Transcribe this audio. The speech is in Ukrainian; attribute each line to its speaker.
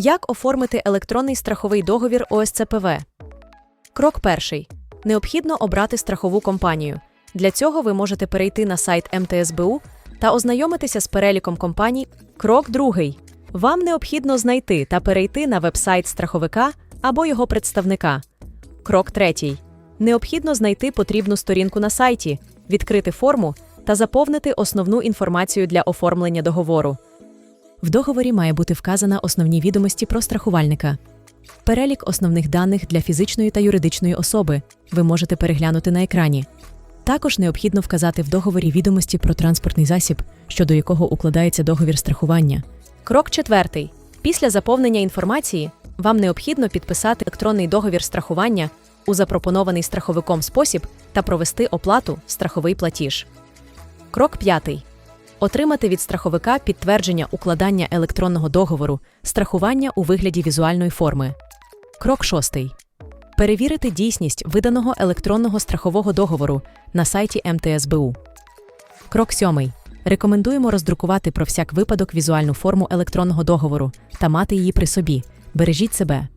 Speaker 1: Як оформити електронний страховий договір ОСЦПВ? Крок перший. Необхідно обрати страхову компанію. Для цього ви можете перейти на сайт МТСБУ та ознайомитися з переліком компаній. Крок другий. Вам необхідно знайти та перейти на вебсайт страховика або його представника. Крок третій. Необхідно знайти потрібну сторінку на сайті, відкрити форму та заповнити основну інформацію для оформлення договору. В договорі має бути вказана основні відомості про страхувальника. Перелік основних даних для фізичної та юридичної особи ви можете переглянути на екрані. Також необхідно вказати в договорі відомості про транспортний засіб, щодо якого укладається договір страхування. Крок четвертий. Після заповнення інформації вам необхідно підписати електронний договір страхування у запропонований страховиком спосіб та провести оплату страховий платіж. Крок п'ятий. Отримати від страховика підтвердження укладання електронного договору страхування у вигляді візуальної форми. Крок шостий. Перевірити дійсність виданого електронного страхового договору на сайті МТСБУ. Крок сьомий. Рекомендуємо роздрукувати про всяк випадок візуальну форму електронного договору та мати її при собі. Бережіть себе.